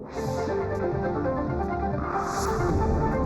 Thank you.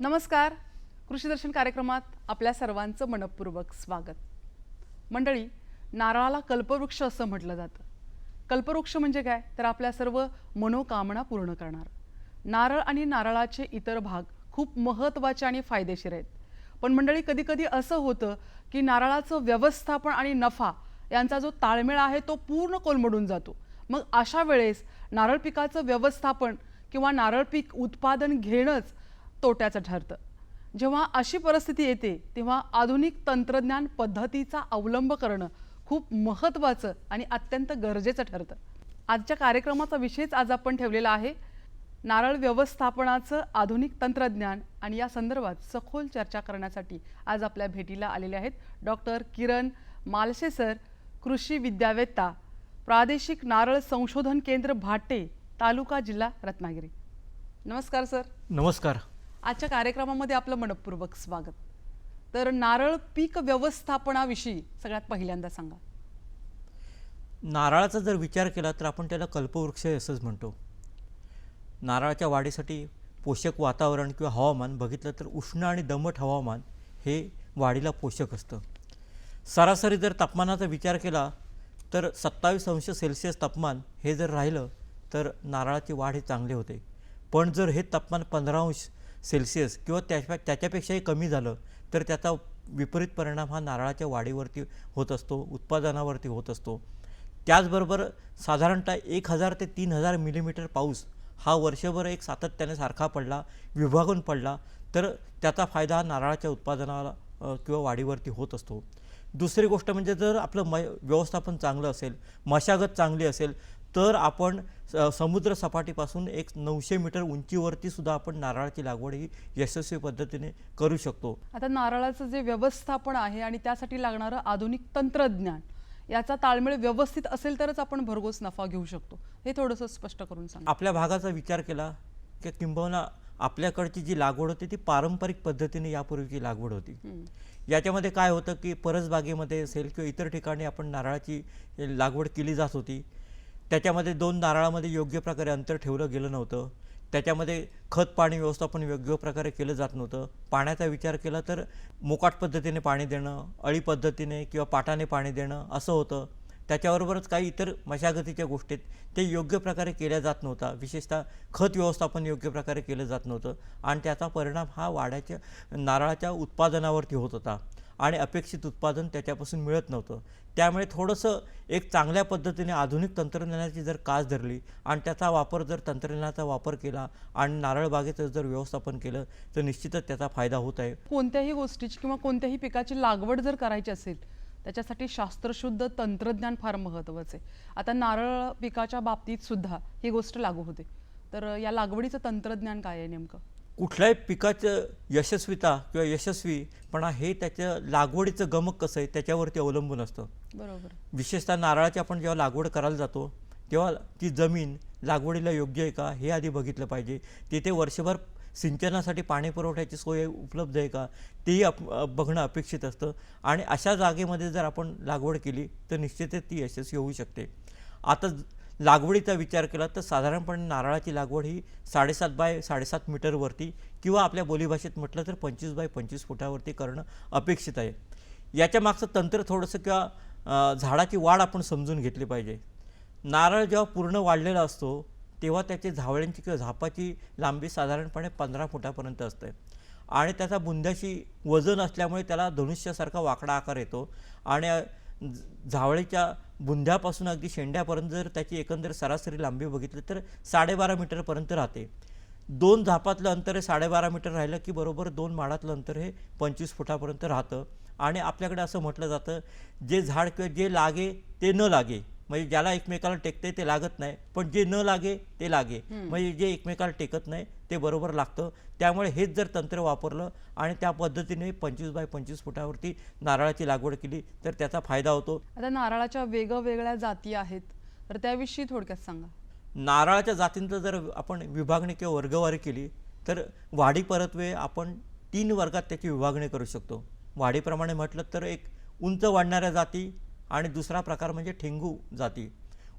नमस्कार. कृषी दर्शन कार्यक्रमात आपल्या सर्वांचं मनपूर्वक स्वागत. मंडळी नारळाला कल्पवृक्ष असं म्हटलं जातं. कल्पवृक्ष म्हणजे काय? तर आपल्या सर्व मनोकामना पूर्ण करणार. नारळ आणि नारळाचे इतर भाग खूप महत्त्वाचे आणि फायदेशीर आहेत. पण मंडळी कधीकधी असं होतं की नारळाचं व्यवस्थापन आणि नफा यांचा जो ताळमेळ आहे तो पूर्ण कोलमडून जातो. मग अशा वेळेस नारळ पिकाचं व्यवस्थापन किंवा नारळ पीक उत्पादन घेणंच तोट्याचं ठरतं. जेव्हा अशी परिस्थिती येते तेव्हा आधुनिक तंत्रज्ञान पद्धतीचा अवलंब करणं खूप महत्त्वाचं आणि अत्यंत गरजेचं ठरतं. आजच्या कार्यक्रमाचा विषयच आज आपण ठेवलेला आहे. नारळ व्यवस्थापनाचं आधुनिक तंत्रज्ञान आणि या संदर्भात सखोल चर्चा करण्यासाठी आज आपल्या भेटीला आलेले आहेत डॉक्टर किरण मालशे सर कृषी विद्यावेत्ता प्रादेशिक नारळ संशोधन केंद्र भाटे तालुका जिल्हा रत्नागिरी. नमस्कार सर. नमस्कार. आजच्या कार्यक्रमामध्ये आपलं मनपूर्वक स्वागत. तर नारळ पीक व्यवस्थापनाविषयी सगळ्यात पहिल्यांदा सांगा. नारळाचा जर विचार केला तर आपण त्याला कल्पवृक्ष असंच म्हणतो. नारळाच्या वाढीसाठी पोषक वातावरण किंवा हवामान बघितलं तर उष्ण आणि दमट हवामान हे वाढीला पोषक असतं. सरासरी जर तापमानाचा विचार केला तर सत्तावीस अंश सेल्सिअस तापमान हे जर राहिलं तर नारळाची वाढ ही चांगली होते. पण जर हे तापमान पंधरा अंश सेल्सिअस किंवा त्याच्या त्याच्यापेक्षाही कमी झालं तर त्याचा विपरीत परिणाम हा नारळाच्या वाढीवरती होत असतो उत्पादनावरती होत असतो. त्याचबरोबर साधारणतः एक हजार ते तीन हजार मिलीमीटर पाऊस हा वर्षभर एक सातत्याने सारखा पडला विभागून पडला तर त्याचा फायदा हा नारळाच्या उत्पादनाला किंवा वाढीवरती होत असतो. दुसरी गोष्ट म्हणजे जर आपलं म व्यवस्थापन चांगलं असेल मशागत चांगली असेल तर आपण समुद्र सपाटीपासून एक नऊशे मीटर उंचीवरती सुद्धा आपण नारळाची लागवड ही यशस्वी पद्धतीने करू शकतो. आता नारळाचं जे व्यवस्थापन आहे आणि त्यासाठी लागणारं आधुनिक तंत्रज्ञान याचा ताळमेळ व्यवस्थित असेल तरच आपण भरघोस नफा घेऊ शकतो. हे थोडंसं स्पष्ट करून सांगा. आपल्या भागाचा विचार केला की किंबहुना आपल्याकडची जी लागवड होती ती पारंपरिक पद्धतीने यापूर्वीची लागवड होती. याच्यामध्ये काय होतं की परसबागेमध्ये असेल किंवा इतर ठिकाणी आपण नारळाची लागवड केली जात होती. त्याच्यामध्ये दोन नारळामध्ये योग्य प्रकारे अंतर ठेवलं गेलं नव्हतं. त्याच्यामध्ये खत पाणी व्यवस्थापन योग्य प्रकारे केलं जात नव्हतं. पाण्याचा विचार केला तर मोकाट पद्धतीने पाणी देणं अळी पद्धतीने किंवा पाटाने पाणी देणं असं होतं. त्याच्याबरोबरच काही इतर मशागतीच्या गोष्टीत ते योग्य प्रकारे केल्या जात नव्हता. विशेषतः खत व्यवस्थापन योग्य प्रकारे केलं जात नव्हतं. आणि त्याचा परिणाम हा वाड्याच्या नारळाच्या उत्पादनावरती होत होता. आणि अपेक्षित उत्पादन त्याच्यापासून मिळत नव्हतं. त्यामुळे थोडंसं एक चांगल्या पद्धतीने आधुनिक तंत्रज्ञानाची जर कास धरली आणि त्याचा वापर जर तंत्रज्ञानाचा वापर केला आणि नारळ बागेचं जर व्यवस्थापन केलं तर निश्चितच त्याचा फायदा होत आहे. कोणत्याही गोष्टीची किंवा कोणत्याही पिकाची लागवड जर करायची असेल त्याच्यासाठी शास्त्रशुद्ध तंत्रज्ञान फार महत्त्वाचं आहे. आता नारळ पिकाच्या बाबतीत सुद्धा ही गोष्ट लागू होते. तर या लागवडीचं तंत्रज्ञान काय आहे नेमकं? कुठल्याही पिकाचं यशस्वीता किंवा यशस्वीपणा हे त्याच्या लागवडीचं गमक कसं आहे त्याच्यावरती अवलंबून असतं. बरोबर. विशेषतः नारळाची आपण जेव्हा लागवड करायला जातो तेव्हा ती जमीन लागवडीला योग्य आहे का हे आधी बघितलं पाहिजे. तिथे वर्षभर सिंचनासाठी पाणी पुरवठ्याची सोय उपलब्ध आहे का तेही अप अ, बघणं अपेक्षित असतं. आणि अशा जागेमध्ये जर आपण लागवड केली तर निश्चितच ती यशस्वी होऊ शकते. आता लागवडीचा विचार केला तर साधारणपणे नारळाची लागवड ही साडेसात बाय साडेसात मीटरवरती किंवा आपल्या बोलीभाषेत म्हटलं तर पंचवीस बाय पंचवीस फुटावरती करणं अपेक्षित आहे. याच्या मागचं तंत्र थोडंसं किंवा झाडाची वाढ आपण समजून घेतली पाहिजे. नारळ जेव्हा पूर्ण वाढलेला असतो तेव्हा त्याची झावळ्यांची किंवा झापाची लांबी साधारणपणे पंधरा फुटापर्यंत असते. आणि त्याचा बुंद्याशी वजन असल्यामुळे त्याला धनुष्यासारखा वाकडा आकार येतो. आणि झावळीच्या बुंध्यापासून अगदी शेंड्यापर्यंत जर त्याची एकंदर सरासरी लांबी बघितली तर साडेबारा मीटरपर्यंत राहते. दोन झापातलं अंतर हे साडेबारा मीटर राहिलं की बरोबर दोन माडातलं अंतर हे पंचवीस फुटापर्यंत राहतं. आणि आपल्याकडे असं म्हटलं जातं जे झाड किंवा जे लागे ते न लागे. म्हणजे ज्याला एकमेकाला टेकते ते लागत नाही पण जे न लागे ते लागे. म्हणजे जे एकमेकाला टेकत नाही ते बरोबर लागतं. त्यामुळे हेच जर तंत्र वापरलं आणि त्या पद्धतीने पंचवीस बाय पंचवीस फुटावरती नारळाची लागवड केली तर त्याचा फायदा होतो. आता नारळाच्या वेगवेगळ्या जाती आहेत. तर त्याविषयी थोडक्यात सांगा. नारळाच्या जातींचं जर आपण विभागणी किंवा वर्गवारी केली तर वाढी परत्वे आपण तीन वर्गात त्याची विभागणी करू शकतो. वाढीप्रमाणे म्हटलं तर एक उंच वाढणाऱ्या जाती आणि दुसरा प्रकार म्हणजे ठेंगू जाती.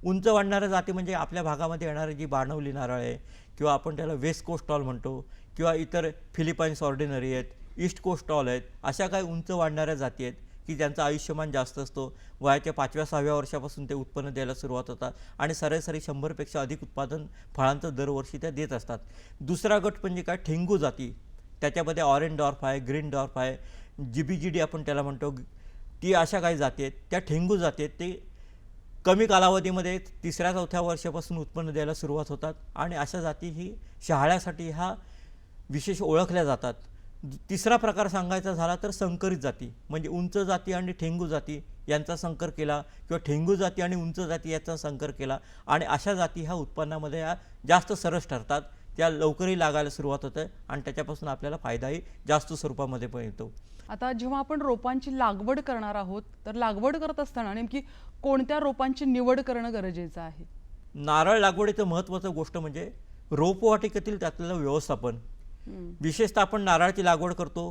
उंच वाढणाऱ्या जाती म्हणजे आपल्या भागामध्ये येणारी जी बाणवली नारळ आहे किंवा आपण त्याला वेस्ट कोस्ट टॉल म्हणतो किंवा इतर फिलिपाईन्स ऑर्डिनरी आहेत ईस्ट कोस्ट टॉल आहेत अशा काही उंच वाढणाऱ्या जाती आहेत की ज्यांचं आयुष्यमान जास्त असतो. वयाच्या पाचव्या सहाव्या वर्षापासून ते उत्पन्न द्यायला सुरुवात होतात आणि सरासरी शंभरपेक्षा अधिक उत्पादन फळांचं दरवर्षी त्या देत असतात. दुसरा गट म्हणजे काय? ठेंगू जाती. त्याच्यामध्ये ऑरेंज डॉर्फ आहे ग्रीन डॉर्फ आहे जी जी डी आपण त्याला म्हणतो ती अशा काही जाती? आहेत त्या ठेंगू जाती. आहेत ते कमी कालावधीमध्ये तिसऱ्या चौथ्या वर्षापासून उत्पन्न द्यायला सुरुवात होतात आणि अशा जाती ही शहाळ्यासाठी ह्या विशेष ओळखल्या जातात. तिसरा प्रकार सांगायचा झाला तर संकरित जाती म्हणजे उंच जाती आणि ठेंगू जाती यांचा संकर केला किंवा ठेंगू जाती आणि उंच जाती याचा संकर केला आणि अशा जाती ह्या उत्पन्नामध्ये जास्त सरस ठरतात. त्या लवकरही लागायला सुरुवात होते आणि त्याच्यापासून आपल्याला फायदाही जास्त स्वरूपामध्ये पण येतो. आता जेव्हा आपण रोपांची लागवड करणार आहोत तर लागवड करत असताना नेमकी कोणत्या रोपांची निवड करणं गरजेचं आहे? नारळ लागवडीचं महत्त्वाचं गोष्ट म्हणजे रोपवाटिकेतील त्यातलं व्यवस्थापन. विशेषतः आपण नारळाची लागवड करतो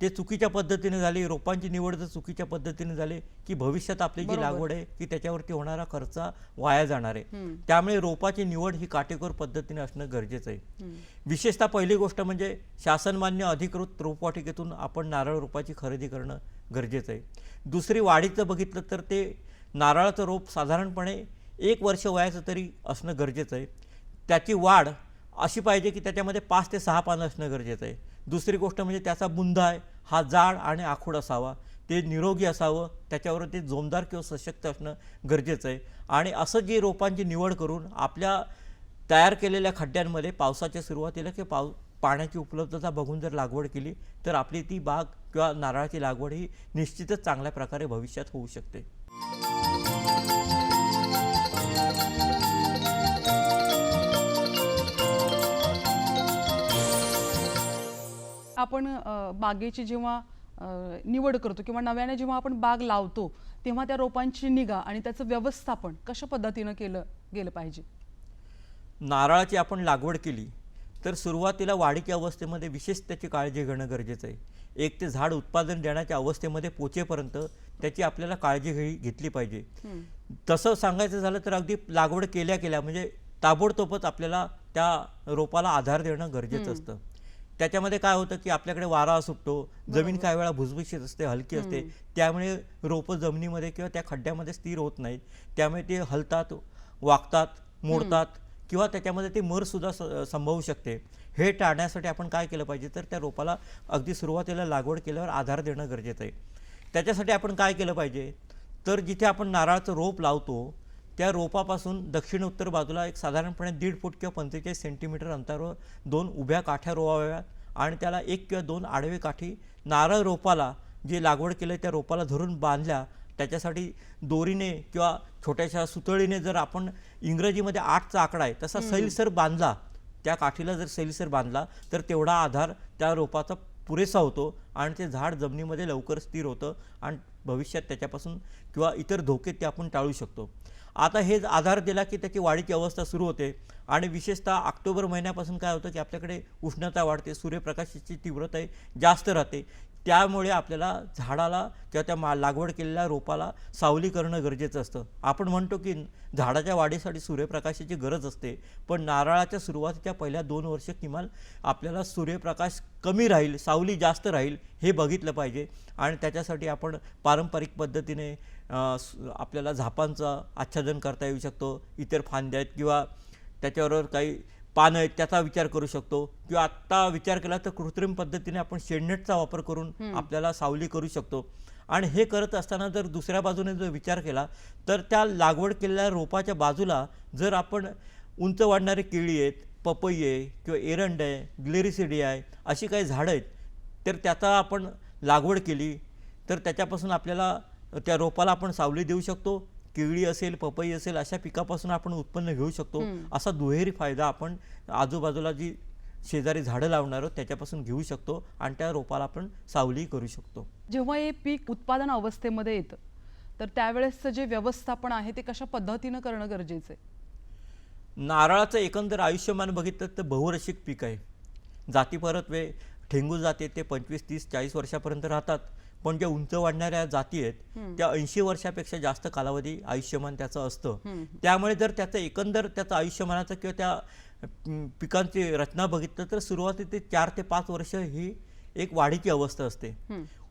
ते चुकीच्या पद्धतीने झाली रोपांची निवड जर चुकीच्या पद्धतीने झाली की भविष्यात आपली जी. लागवड आहे की त्याच्यावरती होणारा खर्च वाया जाणार आहे. त्यामुळे रोपाची निवड ही काटेकोर पद्धतीने असणं गरजेचं आहे. विशेषतः पहिली गोष्ट म्हणजे शासनमान्य अधिकृत रोपवाटिकेतून आपण नारळ रोपाची खरेदी करणं गरजेचं आहे दुसरी वाढीचं बघितलं तर ते नारळाचं रोप साधारणपणे एक वर्ष वयाचं तरी असणं गरजेचं आहे त्याची वाढ अशी पाहिजे की त्याच्यामध्ये पाच ते सहा पानं असणं गरजेचं आहे दुसरी गोष्ट म्हणजे त्याचा बुंदा आहे हा जाड आणि आखूड असावा. ते निरोगी असावं त्याच्यावर ते जोमदार किंवा सशक्त असणं गरजेचं आहे. आणि असं जी रोपांची निवड करून आपल्या तयार केलेल्या खड्ड्यांमध्ये पावसाच्या सुरुवातीला किंवा पाव पाण्याची उपलब्धता बघून जर लागवड केली तर आपली ती बाग किंवा नारळाची लागवड ही निश्चितच चांगल्या प्रकारे भविष्यात होऊ शकते. आपण बागेची जेव्हा निवड करतो किंवा नव्याने जेव्हा आपण बाग लावतो तेव्हा त्या रोपांची निगा आणि त्याचं व्यवस्थापन कशा पद्धतीनं केलं गेलं पाहिजे? नारळाची आपण लागवड केली तर सुरुवातीला वाढीच्या अवस्थेमध्ये विशेष त्याची काळजी घेणं गरजेचं आहे. एक ते झाड उत्पादन देण्याच्या अवस्थेमध्ये पोचेपर्यंत त्याची आपल्याला काळजी घे घेतली पाहिजे. तसं सांगायचं झालं तर अगदी लागवड केल्या केल्या म्हणजे ताबडतोबच आपल्याला त्या रोपाला आधार देणं गरजेचं असतं. त्याच्यामध्ये काय होतं की आपल्याकडे वारा सुटतो जमीन काही वेळा भुसभुशीत असते हलकी असते. त्यामुळे रोपं जमिनीमध्ये किंवा त्या खड्ड्यामध्ये स्थिर होत नाहीत. त्यामुळे ते हलतात वागतात मोडतात किंवा त्याच्यामध्ये ते मरसुद्धा स- संभवू शकते. हे टाळण्यासाठी आपण काय केलं पाहिजे? तर त्या रोपाला अगदी सुरुवातीला लागवड केल्यावर आधार देणं गरजेचं आहे. त्याच्यासाठी आपण काय केलं पाहिजे? तर जिथे आपण नारळाचं रोप लावतो त्या रोपापासून दक्षिण उत्तर बाजूला एक साधारणपणे दीड फूट किंवा पंचेचाळीस सेंटीमीटर अंतरावर दोन उभ्या काठ्या रोवाव्या आणि त्याला एक किंवा दोन आडवे काठी नारळ रोपाला जे लागवड केलं त्या रोपाला धरून बांधल्या. त्याच्यासाठी दोरीने किंवा छोट्याशा सुतळीने जर आपण इंग्रजीमध्ये आठचा आकडा आहे तसा सैलसर बांधला. त्या काठीला जर सैलसर बांधला तर तेवढा आधार त्या रोपाचा पुरेसा होतो आणि ते झाड जमिनीमध्ये लवकर स्थिर होतं आणि भविष्यात त्याच्यापासून किंवा इतर धोके ते आपण टाळू शकतो. आता हे आधार दिला की त्याची वाढीची अवस्था सुरू होते. आणि विशेषतः ऑक्टोबर महिन्यापासून काय होतं की आपल्याकडे उष्णता वाढते सूर्यप्रकाशाची तीव्रता जास्त राहते. त्यामुळे आपल्याला झाडाला किंवा त्या मा लागवड केलेल्या रोपाला सावली करणं गरजेचं असतं. आपण म्हणतो की झाडाच्या वाढीसाठी सूर्यप्रकाशाची गरज असते पण नारळाच्या सुरुवातीच्या पहिल्या दोन वर्ष किमान आपल्याला सूर्यप्रकाश कमी राहील सावली जास्त राहील हे बघितलं पाहिजे. आणि त्याच्यासाठी आपण पारंपरिक पद्धतीने आपल्याला झापांचं आच्छादन करता येऊ शकतो इतर फांद्या आहेत किंवा त्याच्याबरोबर काही पानं आहेत त्याचा विचार करू शकतो. किंवा आत्ता विचार केला तर कृत्रिम पद्धतीने आपण शेडनेटचा वापर करून आपल्याला सावली करू शकतो. आणि हे करत असताना जर दुसऱ्या बाजूने जर विचार केला तर त्या लागवड केलेल्या रोपाच्या बाजूला जर आपण उंच वाढणारी केळी आहेत पपई आहे किंवा एरंड आहे ग्लेरिसिडी आहे अशी काही झाडं आहेत तर त्याचा आपण लागवड केली तर त्याच्यापासून आपल्याला त्या रोपाला आपण सावली देऊ शकतो. केळी असेल पपई असेल अशा पिकापासून आपण उत्पन्न घेऊ शकतो. असा दुहेरी फायदा आपण आजूबाजूला जी शेजारी झाडं लावणार आहोत त्याच्यापासून घेऊ शकतो आणि त्या रोपाला आपण सावली करू शकतो. जेव्हा हे पीक उत्पादन अवस्थेमध्ये येतं तर त्यावेळेसचं जे व्यवस्थापन आहे ते कशा पद्धतीनं करणं गरजेचं आहे? नारळाचं एकंदर आयुष्यमान बघितलं तर बहुरसिक पीक आहे. जाती परत वे ठेंगू जाते ते पंचवीस तीस चाळीस वर्षापर्यंत राहतात. पण ज्या उंच वाढणाऱ्या जाती आहेत त्या ऐंशी वर्षापेक्षा जास्त कालावधी आयुष्यमान त्याचं असतं. त्यामुळे जर त्याचं एकंदर त्याचं आयुष्यमानाचं किंवा त्या पिकांची रचना बघितलं तर सुरुवाती ते चार ते पाच वर्ष ही एक वाढीची अवस्था असते.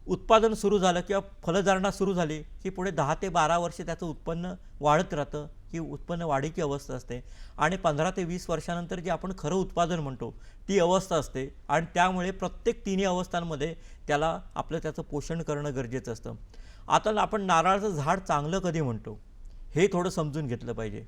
उत्पादन सुरू झालं किंवा फलधारणा सुरू झाली की पुढे दहा ते बारा वर्ष त्याचं उत्पन्न वाढत राहतं ही उत्पन्न वाढीची अवस्था असते. आणि पंधरा ते वीस वर्षानंतर जे आपण खरं उत्पादन म्हणतो ती अवस्था असते. आणि त्यामुळे प्रत्येक तिन्ही अवस्थांमध्ये त्याला आपलं त्याचं पोषण करणं गरजेचं असतं. आता आपण नारळाचं झाड चांगलं कधी म्हणतो हे थोडं समजून घेतलं पाहिजे.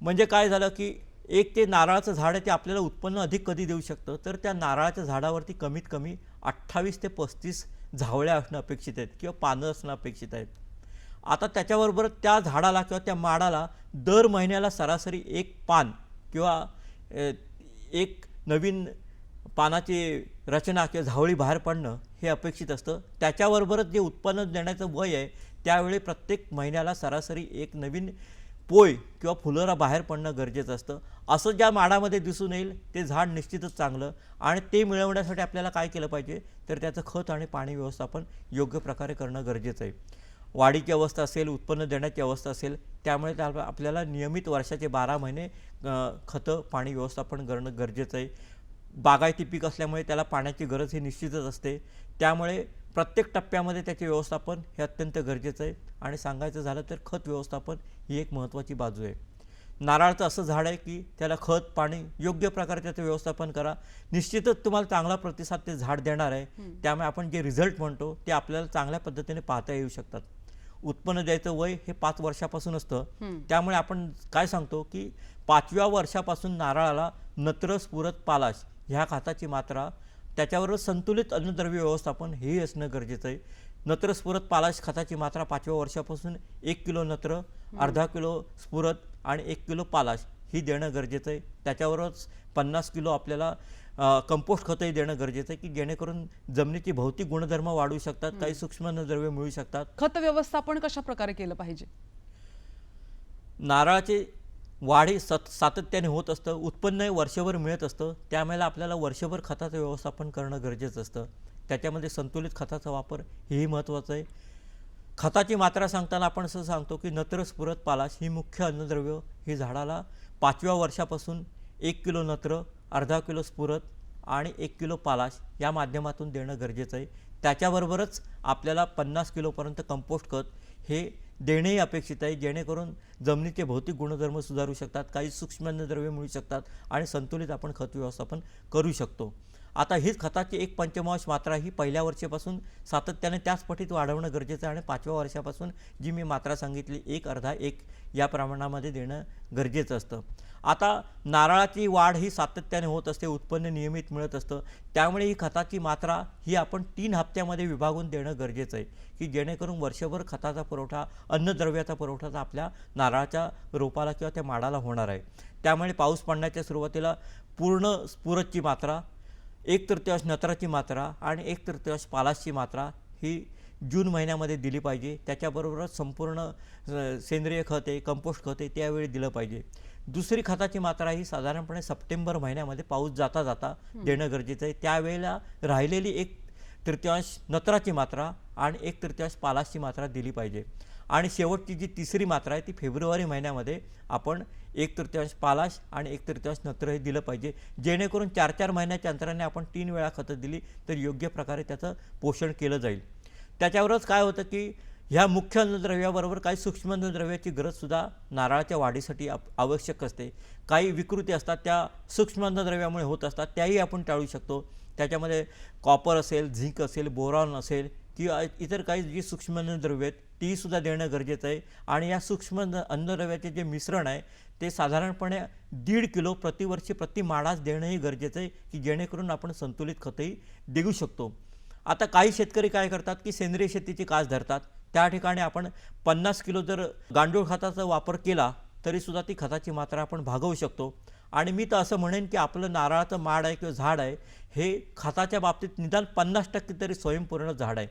म्हणजे काय झालं की एक ते नारळाचं झाड आहे ते आपल्याला उत्पन्न अधिक कधी देऊ शकतं? तर त्या नारळाच्या झाडावरती कमीत कमी अठ्ठावीस ते पस्तीस झावळ्या असणं अपेक्षित आहेत किंवा पानं असणं अपेक्षित आहेत. आता त्याच्याबरोबर त्या झाडाला किंवा त्या माडाला दर महिन्याला सरासरी एक पान किंवा एक नवीन पानाची रचना किंवा झावळी बाहेर पडणं हे अपेक्षित असतं. त्याच्याबरोबरच जे उत्पन्न देण्याचं वय आहे त्यावेळी प्रत्येक महिन्याला सरासरी एक नवीन पोय किंवा फुलोरा बाहेर पडणं गरजेचं असतं. असं ज्या माडामध्ये दिसून येईल ते झाड निश्चितच चांगलं आणि ते मिळवण्यासाठी आपल्याला काय केलं पाहिजे? तर त्याचं खत आणि पाणी व्यवस्थापन योग्य प्रकारे करणं गरजेचं आहे. वाढीची अवस्था असेल उत्पन्न देण्याची अवस्था असेल त्यामुळे त्या आपल्याला नियमित वर्षाचे बारा महिने खतं पाणी व्यवस्थापन करणं गरजेचं आहे. बागायती पीक असल्यामुळे त्याला पाण्याची गरज ही निश्चितच असते. त्यामुळे प्रत्येक टप्प्यामध्ये त्याचे व्यवस्थापन हे अत्यंत गरजेचं आहे. आणि सांगायचं झालं तर खत व्यवस्थापन ही एक महत्त्वाची बाजू आहे. नारळाचं असं झाड आहे की त्याला खत पाणी योग्य प्रकारे त्याचं व्यवस्थापन करा. निश्चितच तुम्हाला चांगला प्रतिसाद ते झाड देणार आहे. त्यामुळे आपण जे रिझल्ट म्हणतो ते आपल्याला चांगल्या पद्धतीने पाहता येऊ शकतात. उत्पन्न द्यायचं वय हे पाच वर्षापासून असतं. त्यामुळे आपण काय सांगतो की पाचव्या वर्षापासून नारळाला नत्र स्फुरत पालाश ह्या खताची मात्रा त्याच्याबरोबर संतुलित अन्नद्रव्य व्यवस्थापन हेही असणं गरजेचं आहे. नत्र स्फुरत पालाश खताची मात्रा पाचव्या वर्षापासून एक किलो नत्र अर्धा किलो स्फुरत आणि एक किलो पालाश ही देणं गरजेचं आहे. त्याच्यावरच पन्नास किलो आपल्याला कंपोस्ट खतही देणं गरजेचं आहे की जेणेकरून जमिनीची भौतिक गुणधर्म वाढू शकतात काही सूक्ष्म अन्नद्रव्य मिळू शकतात. खत व्यवस्थापन कशा प्रकारे केलं पाहिजे? नारळाचे वाढी सत सातत्याने होत असतं उत्पन्न वर्षभर मिळत असतं त्यामुळे आपल्याला वर्षभर खताचं व्यवस्थापन करणं गरजेचं असतं. त्याच्यामध्ये संतुलित खताचा वापर हेही महत्त्वाचं आहे. खताची मात्रा सांगताना आपण असं सांगतो की नत्र स्फुरत पालाश ही मुख्य अन्नद्रव्य ही झाडाला पाचव्या वर्षापासून एक किलो नत्र अर्धा किलो स्फुरत आणि एक किलो पालाश या माध्यमातून देणं गरजेचं आहे. त्याच्याबरोबरच आपल्याला पन्नास किलोपर्यंत कंपोस्ट खत हे देणेही अपेक्षित आहे जेणेकरून जमिनीचे भौतिक गुणधर्म सुधारू शकतात काही सूक्ष्म अन्नद्रव्ये मिळू शकतात आणि संतुलित आपण खत व्यवस्थापन करू शकतो. आता हीच खताची एक पंचमांश मात्रा ही पहिल्या वर्षापासून सातत्याने त्याच पटीत वाढवणं गरजेचं आहे. आणि पाचव्या वर्षापासून जी मी मात्रा सांगितली एक अर्धा एक या प्रमाणामध्ये देणं गरजेचं असतं. आता नारळाची वाढ ही सातत्याने होत असते उत्पन्न नियमित मिळत असतं. त्यामुळे ही खताची मात्रा ही आपण तीन हप्त्यामध्ये विभागून देणं गरजेचं आहे की जेणेकरून वर्षभर खताचा पुरवठा अन्नद्रव्याचा पुरवठा तर आपल्या नारळाच्या रोपाला किंवा त्या माडाला होणार आहे. त्यामुळे पाऊस पडण्याच्या सुरुवातीला पूर्ण स्फुरतची मात्रा एक तृतीयांश नत्राची मात्रा आणि एक तृतीयांश पालाशची मात्रा ही जून महिन्यामध्ये दिली पाहिजे. त्याच्याबरोबरच संपूर्ण सेंद्रिय खत आहे कंपोस्ट खत आहे त्यावेळी दिलं पाहिजे. दुसरी खताची मात्रा ही साधारणपणे सप्टेंबर महिन्यामध्ये पाऊस जाता जाता देणं गरजेचं आहे. त्यावेळेला राहिलेली एक तृतीयांश नत्राची मात्रा आणि एक तृतीयांश पालाशची मात्रा दिली पाहिजे. आणि शेवटची जी तिसरी मात्रा आहे ती फेब्रुवारी महिन्यामध्ये आपण एक तृतीयांश पालाश आणि एक तृतीयांश नत्र हे दिलं पाहिजे. जेणेकरून चार चार महिन्याच्या अंतराने आपण तीन वेळा खतं दिली तर योग्य प्रकारे त्याचं पोषण केलं जाईल. त्याच्यावरच काय होतं की ह्या मुख्य अन्नद्रव्याबरोबर काही सूक्ष्म अन्नद्रव्याची गरजसुद्धा नारळाच्या वाढीसाठी आप आवश्यक असते. काही विकृती असतात त्या सूक्ष्म अन्नद्रव्यामुळे होत असतात त्याही आपण टाळू शकतो. त्याच्यामध्ये कॉपर असेल झिंक असेल बोरॉन असेल किंवा इतर काही जी सूक्ष्म अन्नद्रव्य आहेत तीसुद्धा देणं गरजेचं आहे. आणि या सूक्ष्म अन्नद्रव्याचे जे मिश्रण आहे ते साधारणपणे दीड किलो प्रतिवर्षी प्रति माडास देणंही गरजेचं आहे की जेणेकरून आपण संतुलित खतही देऊ शकतो. आता काही शेतकरी काय करतात की सेंद्रिय शेतीची कास धरतात. त्या ठिकाणी आपण पन्नास किलो जर गांडूळ खताचा वापर केला तरीसुद्धा ती खताची मात्रा आपण भागवू शकतो. आणि मी तर असं म्हणेन की आपलं नारळाचं माड आहे किंवा झाड आहे हे खताच्या बाबतीत निदान पन्नास टक्के तरी स्वयंपूर्ण झाड आहे.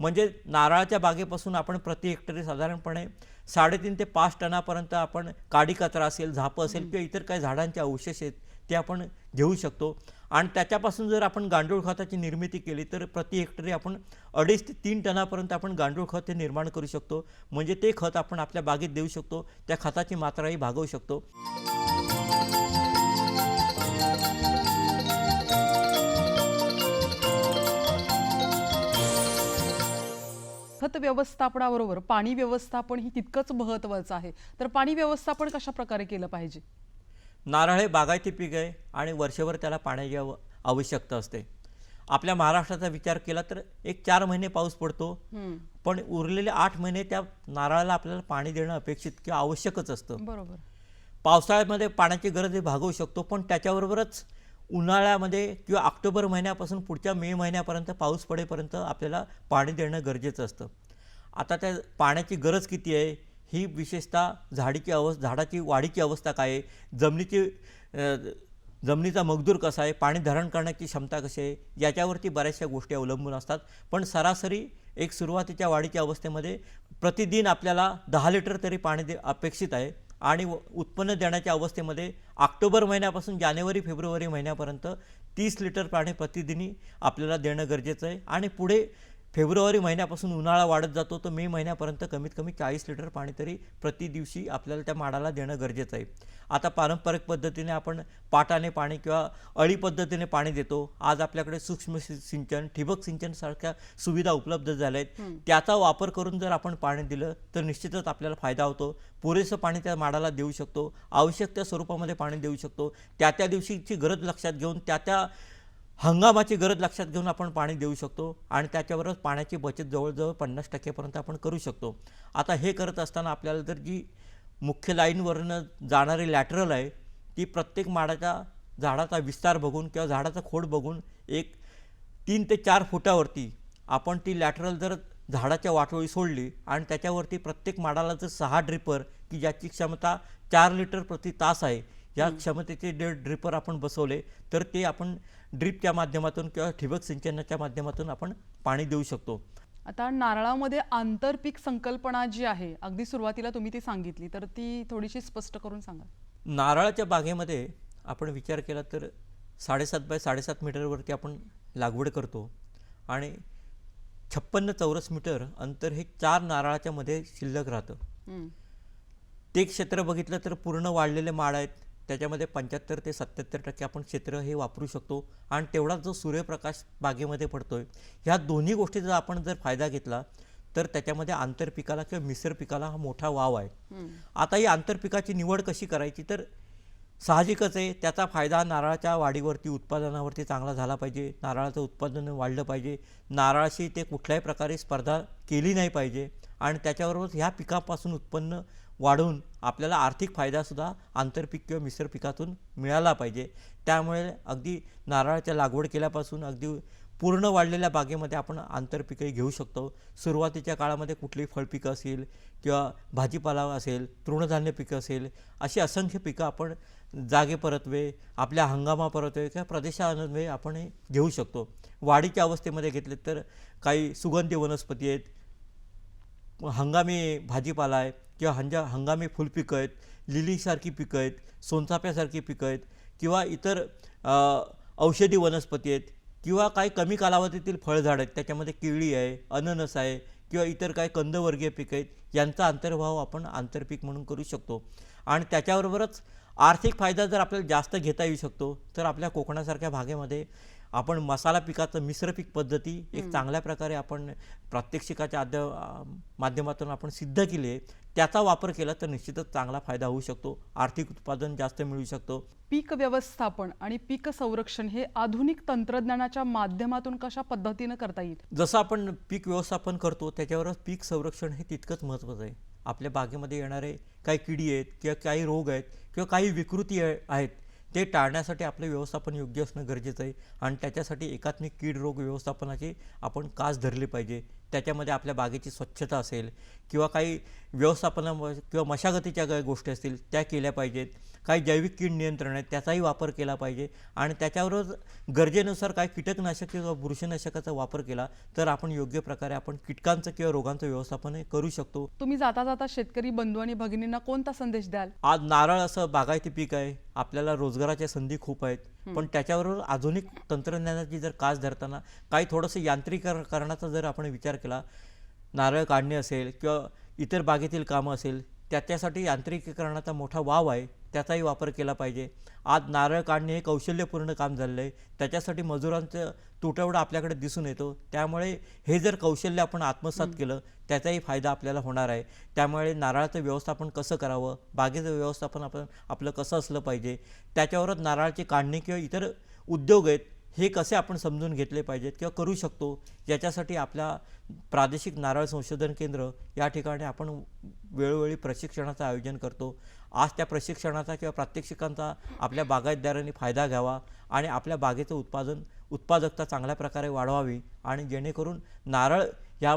म्हणजे नारळाच्या बागेपासून आपण प्रति हेक्टरी साधारणपणे साडेतीन ते पाच टनापर्यंत आपण काडी कचरा असेल झापं असेल किंवा इतर काही झाडांचे अवशेष आहेत ते आपण घेऊ शकतो. आणि त्याच्यापासून जर आपण गांडूळ खताची निर्मिती केली तर प्रति हेक्टरी आपण अडीच ते तीन टनापर्यंत आपण गांडूळ खत हे निर्माण करू शकतो. म्हणजे ते खत आपण आपल्या बागेत देऊ शकतो त्या खताची मात्राही भागवू शकतो. खत व्यवस्थापनाबरोबर पाणी व्यवस्थापन ही तितकंच महत्त्वाचं आहे. तर पाणी व्यवस्थापन कशा प्रकारे केलं पाहिजे? नारळ हे बागायती पीक आहे आणि वर्षभर त्याला पाण्याची आव आवश्यकता असते. आपल्या महाराष्ट्राचा विचार केला तर एक चार महिने पाऊस पडतो. पण उरलेले आठ महिने त्या नारळाला आपल्याला पाणी देणं अपेक्षित किंवा आवश्यकच असतं. बरोबर. पावसाळ्यामध्ये पाण्याची गरज हे भागवू शकतो पण त्याच्याबरोबरच उन्हाळ्यामध्ये किंवा ऑक्टोबर महिन्यापासून पुढच्या मे महिन्यापर्यंत पाऊस पडेपर्यंत आपल्याला पाणी देणं गरजेचं असतं. आता त्या पाण्याची गरज किती आहे? ही विशेषतः झाडीची अवस्था झाडाची वाढीची अवस्था काय आहे? जमिनीची जमिनीचा मजदूर कसा आहे? पाणी धरण करण्याची क्षमता कशी आहे? याच्यावरती बऱ्याचशा गोष्टी अवलंबून असतात. पण सरासरी एक सुरुवातीच्या वाढीच्या अवस्थेमध्ये प्रतिदिन आपल्याला दहा लिटर तरी पाणी दे अपेक्षित आहे. आणि व- उत्पन्न देण्याच्या अवस्थेमध्ये ऑक्टोबर महिन्यापासून जानेवारी फेब्रुवारी महिन्यापर्यंत तीस लिटर पाणी प्रतिदिनी आपल्याला देणं गरजेचं आहे. आणि पुढे फेब्रुवारी महिन्यापासून उन्हाळा वाढत जातो तर मे महिन्यापर्यंत कमीत कमी चाळीस लिटर पाणी तरी प्रति दिवशी आपल्याला त्या माडाला देणं गरजेचं आहे. आता पारंपरिक पद्धतीने आपण पाटाने पाणी किंवा अळी पद्धतीने पाणी देतो. आज आपल्याकडे सूक्ष्म सिंचन ठिबक सिंचन सारख्या सुविधा उपलब्ध झाल्या आहेत त्याचा वापर करून जर आपण पाणी दिलं तर निश्चितच आपल्याला फायदा होतो. पुरेसं पाणी त्या माडाला देऊ शकतो. आवश्यक त्या स्वरूपामध्ये पाणी देऊ शकतो. त्या त्या दिवशीची गरज लक्षात घेऊन त्या त्या हंगामाची गरज लक्षात घेऊन आपण पाणी देऊ शकतो आणि त्याच्यावरच पाण्याची बचत जवळजवळ पन्नास टक्केपर्यंत आपण करू शकतो. आता हे करत असताना आपल्याला जर जी मुख्य लाईनवरनं जाणारी लॅटरल आहे ती प्रत्येक माडाच्या झाडाचा विस्तार बघून किंवा झाडाचा खोड बघून एक तीन ते चार फुटावरती आपण ती लॅटरल जर झाडाच्या वाटोळी सोडली आणि त्याच्यावरती प्रत्येक माडाला जर सहा ड्रिपर की ज्याची क्षमता चार लिटर प्रति तास आहे या क्षमतेचे जे ड्रिपर आपण बसवले तर ते आपण ड्रिपच्या माध्यमातून किंवा ठिबक सिंचनाच्या माध्यमातून आपण पाणी देऊ शकतो. आता नारळामध्ये आंतरपीक संकल्पना जी आहे अगदी सुरुवातीला तुम्ही ती सांगितली तर ती थोडीशी स्पष्ट करून सांगा. नारळाच्या बागेमध्ये आपण विचार केला तर साडेसात बाय साडेसात मीटरवरती आपण लागवड करतो आणि छप्पन्न चौरस मीटर अंतर हे चार नारळाच्या मध्ये शिल्लक राहतं. ते क्षेत्र बघितलं तर पूर्ण वाढलेले माड आहेत. त्याच्यामध्ये पंच्याहत्तर ते सत्याहत्तर टक्के आपण क्षेत्र हे वापरू शकतो. आणि तेवढाच जो सूर्यप्रकाश बागेमध्ये पडतोय ह्या दोन्ही गोष्टीचा आपण जर फायदा घेतला तर त्याच्यामध्ये आंतरपिकाला किंवा मिसर पिकाला हा मोठा वाव आहे. आता ही आंतरपिकाची निवड कशी करायची? तर साहजिकच आहे त्याचा फायदा नारळाच्या वाढीवरती उत्पादनावरती चांगला झाला पाहिजे. नारळाचं उत्पादन वाढलं पाहिजे. नारळाशी ते कुठल्याही प्रकारे स्पर्धा केली नाही पाहिजे. आणि त्याच्याबरोबर ह्या पिकापासून उत्पन्न वाढवून आपल्याला आर्थिक फायदासुद्धा आंतरपीक किंवा मिश्र पिकातून मिळाला पाहिजे. त्यामुळे अगदी नारळाच्या लागवड केल्यापासून अगदी पूर्ण वाढलेल्या बागेमध्ये आपण आंतरपिकंही घेऊ शकतो. सुरुवातीच्या काळामध्ये कुठलीही फळपिकं असेल किंवा भाजीपाला असेल तृणधान्य पिकं असेल अशी असंख्य पिकं आपण जागे परतवे आपल्या हंगामा परतवे किंवा प्रदेशान्वये आपण घेऊ शकतो. वाढीच्या अवस्थेमध्ये घेतले तर काही सुगंधी वनस्पती आहेत. हंगामी भाजीपाला आहे किंवा हंजा हंगामी फुलपिकं आहेत लिलीसारखी पिकं आहेत सोनचाफ्यासारखी पिकं आहेत किंवा इतर औषधी वनस्पती आहेत किंवा काही कमी कालावधीतील फळझाड आहेत त्याच्यामध्ये केळी आहे अननस आहे किंवा इतर काही कंदवर्गीय पिकं आहेत यांचा अंतर्भाव आपण आंतरपीक म्हणून करू शकतो. आणि त्याच्याबरोबरच आर्थिक फायदा जर आपल्याला जास्त घेता येऊ शकतो तर आपल्या कोकणासारख्या भागेमध्ये आपण मसाला पिकाचं मिश्र पीक पद्धती एक चांगल्या प्रकारे आपण प्रात्यक्षिकाच्या आद्य माध्यमातून आपण सिद्ध केली आहे. त्याचा वापर केला तर निश्चितच चांगला फायदा होऊ शकतो. आर्थिक उत्पादन जास्त मिळू शकतो. पीक व्यवस्थापन आणि पीक संरक्षण हे आधुनिक तंत्रज्ञानाच्या माध्यमातून कशा पद्धतीनं करता येईल? जसं आपण पीक व्यवस्थापन करतो त्याच्यावरच पीक संरक्षण हे तितकंच महत्त्वाचं आहे. आपल्या बागेमध्ये येणारे काही किडी आहेत किंवा काही रोग आहेत किंवा काही विकृती आहे- आहेत ते टाळण्यासाठी आपलं व्यवस्थापन योग्य असणं गरजेचं आहे. आणि त्याच्यासाठी एकात्मिक कीड रोग व्यवस्थापनाची आपण कास धरली पाहिजे. त्याच्यामध्ये आपल्या बागेची स्वच्छता असेल किंवा काही व्यवस्थापना किंवा मशागतीच्या काही गोष्टी असतील त्या केल्या पाहिजेत. काही जैविक कीड नियंत्रण आहेत त्याचाही वापर केला पाहिजे. आणि त्याच्यावरच गरजेनुसार काही कीटकनाशक किंवा बुरशीनाशकाचा वापर केला तर आपण योग्य प्रकारे आपण कीटकांचं किंवा रोगांचं व्यवस्थापन करू शकतो. तुम्ही जाता जाता शेतकरी बंधू आणि भगिनींना कोणता संदेश द्याल? आज नारळ असं बागायती पीक आहे आपल्याला रोजगाराच्या संधी खूप आहेत. पण त्याच्याबरोबर आधुनिक तंत्रज्ञानाची जर कास धरताना काही थोडंसं यांत्रिकीकरणाचा जर आपण विचार केला नारळ काढणे असेल किंवा इतर बागेतील कामं असेल त्याच्यासाठी यांत्रिकीकरणाचा मोठा वाव आहे. त्याचाही वापर केला पाहिजे. आज नारळ काढणे हे कौशल्यपूर्ण काम झालेलं आहे. त्याच्यासाठी मजुरांचं तुटवडा आपल्याकडे दिसून येतो. त्यामुळे हे जर कौशल्य आपण आत्मसात केलं त्याचाही फायदा आपल्याला होणार आहे. त्यामुळे नारळाचं व्यवस्थापन कसं करावं? बागेचं व्यवस्थापन आपण आपलं कसं असलं पाहिजे? त्याच्यावरच नारळाची काढणी किंवा इतर उद्योग आहेत हे कसे आपण समजून घेतले पाहिजेत किंवा करू शकतो? याच्यासाठी आपल्या प्रादेशिक नारळ संशोधन केंद्र या ठिकाणी आपण वेळोवेळी प्रशिक्षणाचं आयोजन करतो. आज त्या प्रशिक्षणाचा किंवा प्रात्यक्षिकांचा आपल्या बागायतदारांनी फायदा घ्यावा आणि आपल्या बागेचं उत्पादन उत्पादकता चांगल्या प्रकारे वाढवावी आणि जेणेकरून नारळ या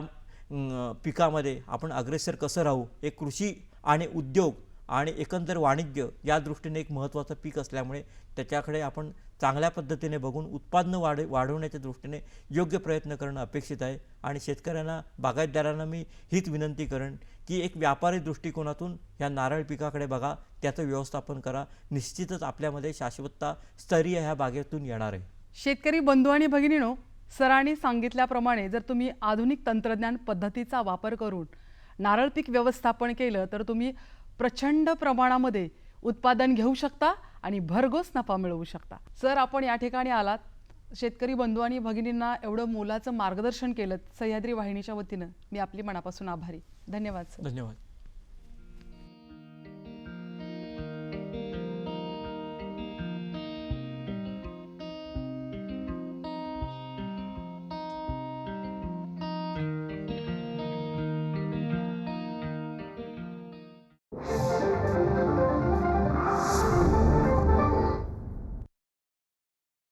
पिकामध्ये आपण अग्रेसर कसं राहू? एक कृषी आणि उद्योग आणि एकंदर वाणिज्य या दृष्टीने एक महत्त्वाचं पीक असल्यामुळे त्याच्याकडे आपण चांगल्या पद्धतीने बघून उत्पादन वाढ वाढवण्याच्या दृष्टीने योग्य प्रयत्न करणं अपेक्षित आहे. आणि शेतकऱ्यांना बागायतदारांना मी हीच विनंती करेन की एक व्यापारी दृष्टिकोनातून ह्या नारळ पिकाकडे बघा त्याचं व्यवस्थापन करा. निश्चितच आपल्यामध्ये शाश्वतता स्तरीय ह्या बागेतून येणार आहे. शेतकरी बंधू आणि भगिनीनो सरांनी सांगितल्याप्रमाणे जर तुम्ही आधुनिक तंत्रज्ञान पद्धतीचा वापर करून नारळ पीक व्यवस्थापन केलं तर तुम्ही प्रचंड प्रमाणामध्ये उत्पादन घेऊ शकता आणि भरघोस नफा मिळवू शकता. सर आपण या ठिकाणी आलात. शेतकरी बंधू आणि भगिनींना एवढं मोलाचं मार्गदर्शन केलं सह्याद्री वाहिनीच्या वतीनं. मी आपली मनापासून आभारी. धन्यवाद सर. धन्यवाद.